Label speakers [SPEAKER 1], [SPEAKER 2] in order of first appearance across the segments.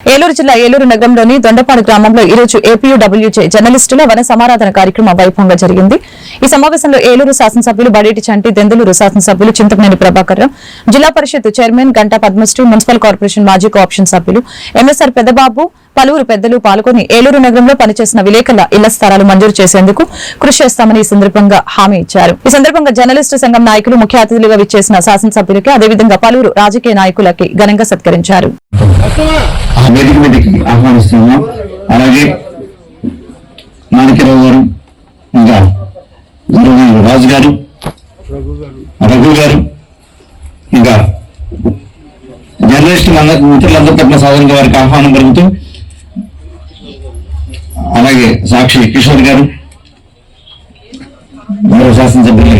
[SPEAKER 1] ఏలూరు జిల్లా ఏలూరు నగరంలోని దొండపాడు గ్రామంలో ఈరోజు రోజు ఏపీయూడబ్ల్యూజే జర్నలిస్టుల వన సమారాధన కార్యక్రమం వైభవంగా జరిగింది. ఈ సమావేశంలో ఏలూరు శాసనసభ్యులు బడేటి చంటి దెందులూరు శాసనసభ్యులు Chintamaneni Prabhakar zilla parishad chairman Ganta Padmasri municipal corporation మాజీ కోఆప్షన్ సభ్యులు ఎంఎస్ఆర్ పెద్దబాబు పలువురు పెద్దలు పాల్గొని ఏలూరు నగరంలో పనిచేసిన విలేకరుల ఇళ్ళ స్థలాలు మంజూరు చేసేందుకు కృషి చేస్తామని ఈ సందర్భంగా హామీ ఇచ్చారు. ఈ సందర్భంగా జర్నలిస్టు సంఘం నాయకులు ముఖ్య అతిథులుగా విచ్చేసిన శాసనసభ్యులకి అదేవిధంగా పలువురు రాజకీయ నాయకులకి ఘనంగా సత్కరించారు.
[SPEAKER 2] ఆ వేదిక మీదకి ఆహ్వానిస్తున్నాం అలాగే మాణిక్యరావు గారు ఇంకా గౌరవనీయులు రాజు గారు రఘు గారు ఇంకా జర్నలిస్ట్ మిత్రులందరి తరఫున సాధారణ వారికి ఆహ్వానం పలుకుతూ అలాగే సాక్షి కిషోర్ గారు గౌరవ శాసనసభ్యులు.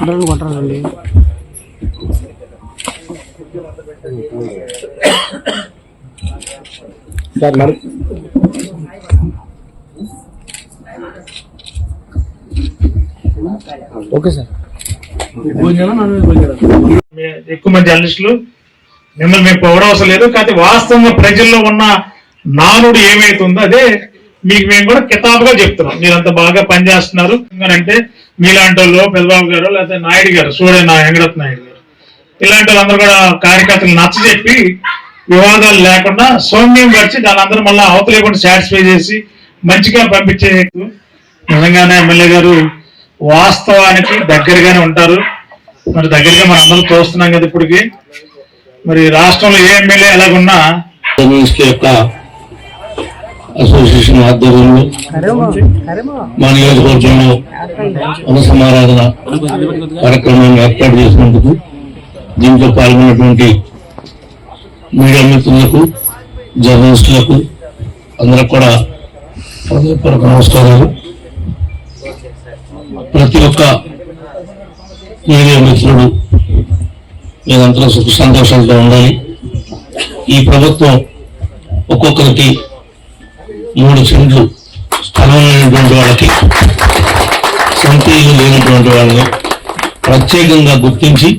[SPEAKER 3] అందరూ కొంటారండి సార్ మరి? Okay sir.
[SPEAKER 4] ఎక్కువ మంది జర్నలిస్టులు మిమ్మల్ని మేము పొగడం లేదు. కాకపోతే వాస్తవంగా ప్రజల్లో ఉన్న నానుడు ఏమైతుందో అదే మీకు మేము కూడా కితాబుగా చెప్తున్నాం. మీరు అంత బాగా పనిచేస్తున్నారు. అంటే మీలాంటి వాళ్ళు పెద్దబాబు గారు లేకపోతే నాయుడు గారు సూర్య నా వెంకటరత్న నాయుడు గారు ఇలాంటి వాళ్ళందరూ కూడా కార్యకర్తలు నచ్చ చెప్పి వివాదాలు లేకుండా సౌమ్యం పరిచి దాని అందరూ మళ్ళీ అవతలేకుండా సాటిస్ఫై చేసి మంచిగా పంపించే నిజంగానే ఎమ్మెల్యే గారు వాస్తవానికి దగ్గరగానే ఉంటారు. మరి దగ్గరగా మనం అందరం చూస్తున్నాం కదా ఇప్పటికి. మరి రాష్ట్రంలో ఏ ఎమ్మెల్యే ఎలాగున్నా
[SPEAKER 2] జర్నలిస్ట్ యొక్క అసోసియేషన్ ఆధ్వర్యంలో మా నియోజకవర్గంలో అనుసమారాధన కార్యక్రమాన్ని ఏర్పాటు చేసినందుకు దీంట్లో పాల్గొన్నటువంటి మీడియా మిత్రులకు జర్నలిస్టులకు అందరికి కూడా హృదయపూర్వక నమస్కారాలు. ప్రతి ఒక్క మీడియా మిత్రుడు మీరందరూ సుఖ సంతోషాలతో ఉండాలి. ఈ ప్రభుత్వం ఒక్కొక్కరికి మూడు సెంట్లు స్థలం లేనటువంటి వాళ్ళకి సొంత ఇల్లు లేనటువంటి వాళ్ళని ప్రత్యేకంగా గుర్తించి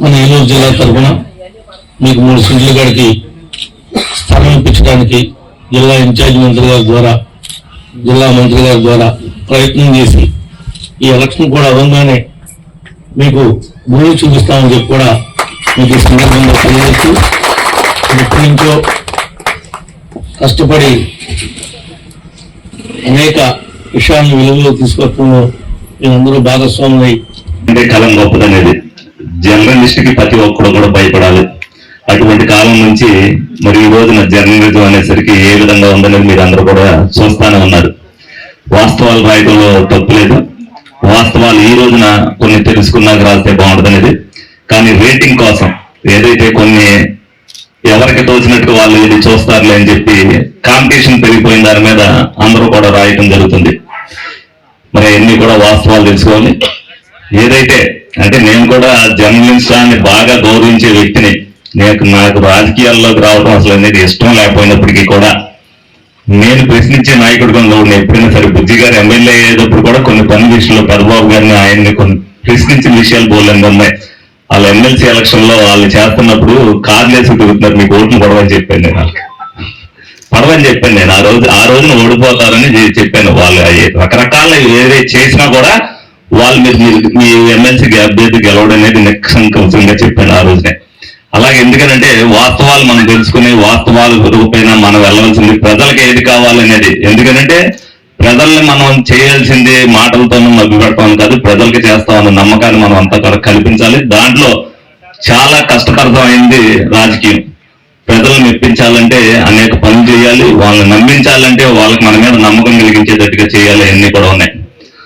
[SPEAKER 2] మన ఏలూరు జిల్లా తరఫున మీకు మూడు సెంట్లు గడికి స్థలం ఇప్పించడానికి జిల్లా ఇన్ఛార్జ్ మంత్రి గారి ద్వారా జిల్లా మంత్రి గారి ద్వారా ప్రయత్నం చేసి ఈ ఎలక్షన్ కూడా అవ్వగానే మీకు భూమి చూపిస్తామని చెప్పి కూడా మీకు ఈ సందర్భంగా తెలియజేస్తూ ఎప్పటి నుంచో కష్టపడి అనేక విషయాలను వెలుగులో తీసుకొచ్చడంలో మీరందరూ భాగస్వాములై
[SPEAKER 5] అంటే కాలం గొప్పదనేది జర్నలిస్ట్కి ప్రతి ఒక్కడు కూడా భయపడాలి. అటువంటి కాలం నుంచి మరి ఈ రోజున జర్నలిజం అనేసరికి ఏ విధంగా ఉందనేది మీరు అందరూ కూడా చూస్తానే ఉన్నారు. వాస్తవాలు రాయడంలో తప్పు లేదు వాస్తవాలు ఈ రోజున కొన్ని తెలుసుకున్నాక రాస్తే బాగుంటుంది అనేది కానీ రేటింగ్ కోసం ఏదైతే కొన్ని ఎవరికి తోచినట్టు వాళ్ళు ఇది చూస్తారులే అని చెప్పి కాంపిటీషన్ పెరిగిపోయిన దాని మీద అందరూ కూడా రాయటం జరుగుతుంది. మరి అన్ని కూడా వాస్తవాలు తెలుసుకోవాలి ఏదైతే అంటే నేను కూడా జర్నలిస్టాన్ని బాగా గౌరవించే వ్యక్తిని. నేను నాకు రాజకీయాల్లోకి రావడం అసలు అనేది ఇష్టం లేకపోయినప్పటికీ కూడా నేను ప్రశ్నించే నాయకుడు కొన్ని ఎప్పుడైనా సరే బుజ్జి గారు ఎమ్మెల్యే అయ్యేటప్పుడు కూడా కొన్ని పని విషయంలో పెద్దబాబు గారిని ఆయన్ని కొన్ని ప్రశ్నించిన విషయాలు బోలేని ఉన్నాయి వాళ్ళ ఎమ్మెల్సీ ఎలక్షన్లో వాళ్ళు చేస్తున్నప్పుడు కార్లేసి తిరుగుతున్నారు మీకు ఓట్లు పడవని చెప్పాను నేను వాళ్ళకి. పడవని చెప్పాను నేను. ఆ రోజు ఆ రోజున ఓడిపోతారని చెప్పాను వాళ్ళు. రకరకాల ఏదైతే చేసినా కూడా వాళ్ళు మీరు మీ ఎమ్మెల్సీకి అభ్యర్థి గెలవడం అనేది నిస్సంకోచంగా చెప్పాను ఆ రోజునే. అలాగే ఎందుకనంటే వాస్తవాలు మనం తెలుసుకుని వాస్తవాలు రూపైన మనం వెళ్ళవలసింది ప్రజలకు ఏది కావాలనేది ఎందుకనంటే ప్రజల్ని మనం చేయాల్సింది మాటలతోనూ మభ్య పెడతాం కాదు ప్రజలకి చేస్తామన్న నమ్మకాన్ని మనం అంతా కూడా కల్పించాలి. దాంట్లో చాలా కష్టతరమైంది రాజకీయం. ప్రజలను మెప్పించాలంటే అనేక పనులు చేయాలి వాళ్ళని నమ్మించాలంటే వాళ్ళకి మన మీద నమ్మకం కలిగించేటట్టుగా చేయాలి అన్ని కూడా ఉన్నాయి.